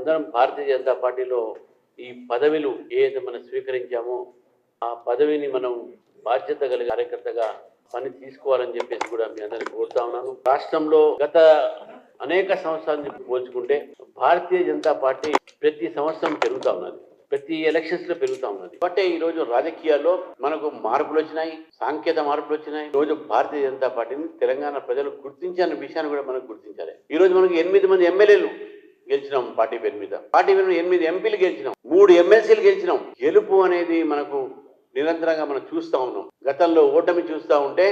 అందరం భారతీయ జనతా పార్టీలో ఈ పదవిలు ఏదైతే మనం స్వీకరించామో ఆ పదవిని మనం బాధ్యత కలిగే కార్యకర్తగా పని తీసుకోవాలని చెప్పేసి కూడా మీ అందరిని కోరుతా ఉన్నాను. రాష్ట్రంలో గత అనేక సంవత్సరాల పోల్చుకుంటే భారతీయ జనతా పార్టీ ప్రతి సంవత్సరం పెరుగుతా ఉన్నది. ప్రతి ఎలక్షన్స్లో పెరుగుతా ఉన్నది. బట్టే ఈ రోజు రాజకీయాల్లో మనకు మార్పులు వచ్చినాయి సాంకేతిక మార్పులు వచ్చినాయి. ఈ రోజు భారతీయ జనతా పార్టీని తెలంగాణ ప్రజలు గుర్తించిన విషయాన్ని కూడా మనం గుర్తించాలి. ఈ రోజు మనకు ఎనిమిది మంది ఎమ్మెల్యేలు గెలిచినాం పార్టీ పేరు మీద. పార్టీ పేరు ఎనిమిది ఎంపీలు గెలిచినాం. మూడు ఎమ్మెల్సీలు గెలిచినాం. గెలుపు అనేది మనకు నిరంతరంగా మనం చూస్తా ఉన్నాం. గతంలో ఓటమి చూస్తా ఉంటే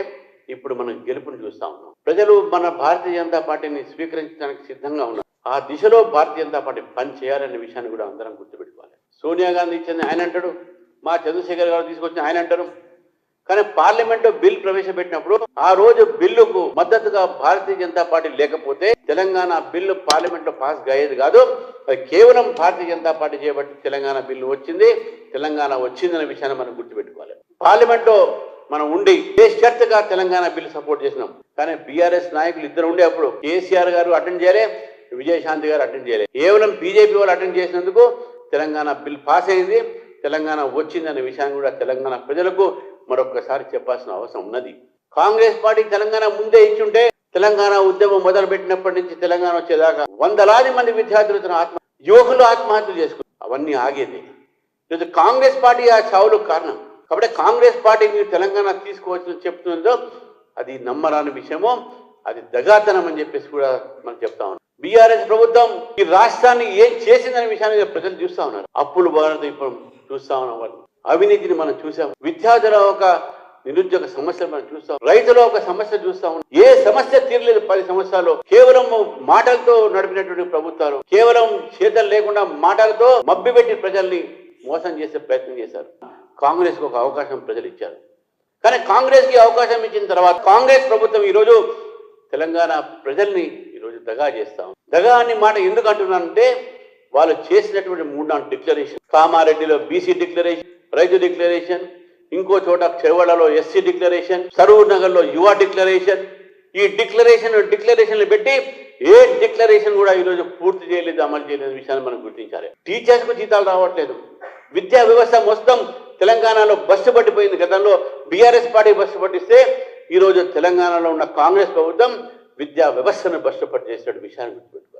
ఇప్పుడు మనం గెలుపుని చూస్తా ఉన్నాం. ప్రజలు మన భారతీయ జనతా పార్టీని స్వీకరించడానికి సిద్ధంగా ఉన్నారు. ఆ దిశలో భారతీయ జనతా పార్టీ పని చేయాలనే విషయాన్ని కూడా అందరం గుర్తుపెట్టుకోవాలి. సోనియా గాంధీ ఇచ్చింది ఆయన అంటాడు మా చంద్రశేఖర్ గారు తీసుకొచ్చిన ఆయన అంటారు కానీ పార్లమెంట్ బిల్ ప్రవేశపెట్టినప్పుడు ఆ రోజు బిల్లుకు మద్దతుగా భారతీయ జనతా పార్టీ లేకపోతే తెలంగాణ బిల్లు పార్లమెంట్లో పాస్ అయ్యేది కాదు. అది కేవలం భారతీయ జనతా పార్టీ చేపట్టి తెలంగాణ బిల్లు వచ్చింది. తెలంగాణ వచ్చిందనే విషయాన్ని మనం గుర్తుపెట్టుకోవాలి. పార్లమెంట్లో మనం ఉండి బేషరతుగా తెలంగాణ బిల్లు సపోర్ట్ చేసినాం? కానీ బీఆర్ఎస్ నాయకులు ఇద్దరు ఉండే అప్పుడు కేసీఆర్ గారు అటెండ్ చేయలే విజయశాంతి గారు అటెండ్ చేయలే. కేవలం బీజేపీ వాళ్ళు అటెండ్ చేసినందుకు తెలంగాణ బిల్ పాస్ అయింది. తెలంగాణ వచ్చిందనే విషయాన్ని కూడా తెలంగాణ ప్రజలకు మరొకసారి చెప్పాల్సిన అవసరం ఉన్నది. కాంగ్రెస్ పార్టీ తెలంగాణ ముందే ఇచ్చుంటే తెలంగాణ ఉద్యమం మొదలు పెట్టినప్పటి నుంచి తెలంగాణ వచ్చేదాకా వందలాది మంది విద్యార్థులు తన ఆత్మ యువకులు ఆత్మహత్యలు చేసుకున్నారు. అవన్నీ ఆగేది. ఈరోజు కాంగ్రెస్ పార్టీ ఆ చావులకు కారణం. కాబట్టి కాంగ్రెస్ పార్టీ మీరు తెలంగాణ తీసుకోవచ్చు చెప్తుందో అది నమ్మరాని విషయమో అది దగాతనం అని చెప్పేసి కూడా మనం చెప్తా ఉన్నాం. బీఆర్ఎస్ ప్రభుత్వం ఈ రాష్ట్రాన్ని ఏం చేసిందనే విషయాన్ని ప్రజలు చూస్తా ఉన్నారు. అప్పులు బాగా ఇప్పుడు చూస్తా ఉన్నాం వాళ్ళు. అవినీతిని మనం చూసాం. విద్యార్థుల ఒక నిరుద్యోగ సమస్యలు మనం చూస్తాం. రైతుల ఒక సమస్య చూస్తాం ఏ సమస్య తీరలేదు పది సంవత్సరాలు కేవలం మాటలతో నడిపినటువంటి ప్రభుత్వాలు కేవలం చేతలు లేకుండా మాటలతో మబ్బిపెట్టి ప్రజల్ని మోసం చేసే ప్రయత్నం చేశారు. కాంగ్రెస్ ఒక అవకాశం ప్రజలు ఇచ్చారు. కానీ కాంగ్రెస్కి అవకాశం ఇచ్చిన తర్వాత కాంగ్రెస్ ప్రభుత్వం ఈరోజు తెలంగాణ ప్రజల్ని ఈరోజు దగా చేస్తాం దగా అనే మాట ఎందుకు అంటున్నానంటే వాళ్ళు చేసినటువంటి మూడు నాలుగు డిక్లరేషన్ కామారెడ్డిలో బీసీ డిక్లరేషన్ రైతు డిక్లరేషన్ ఇంకో చోట చెవడలో ఎస్సీ డిక్లరేషన్ సరూర్ నగర్లో యువ డిక్లరేషన్. ఈ డిక్లరేషన్ డిక్లరేషన్లు పెట్టి ఏ డిక్లరేషన్ కూడా ఈరోజు పూర్తి చేయలేదు అమలు చేయలేదు విషయాన్ని మనం గుర్తించాలి. టీచర్స్కు జీతాలు రావట్లేదు. విద్యా వ్యవస్థ మొత్తం తెలంగాణలో బస్సు పట్టిపోయింది. గతంలో బీఆర్ఎస్ పార్టీ బస్సు పట్టిస్తే ఈ రోజు తెలంగాణలో ఉన్న కాంగ్రెస్ ప్రభుత్వం విద్యా వ్యవస్థను బస్సు పట్టి చేసినట్టు విషయాన్ని గుర్తుపెట్టుకోవాలి.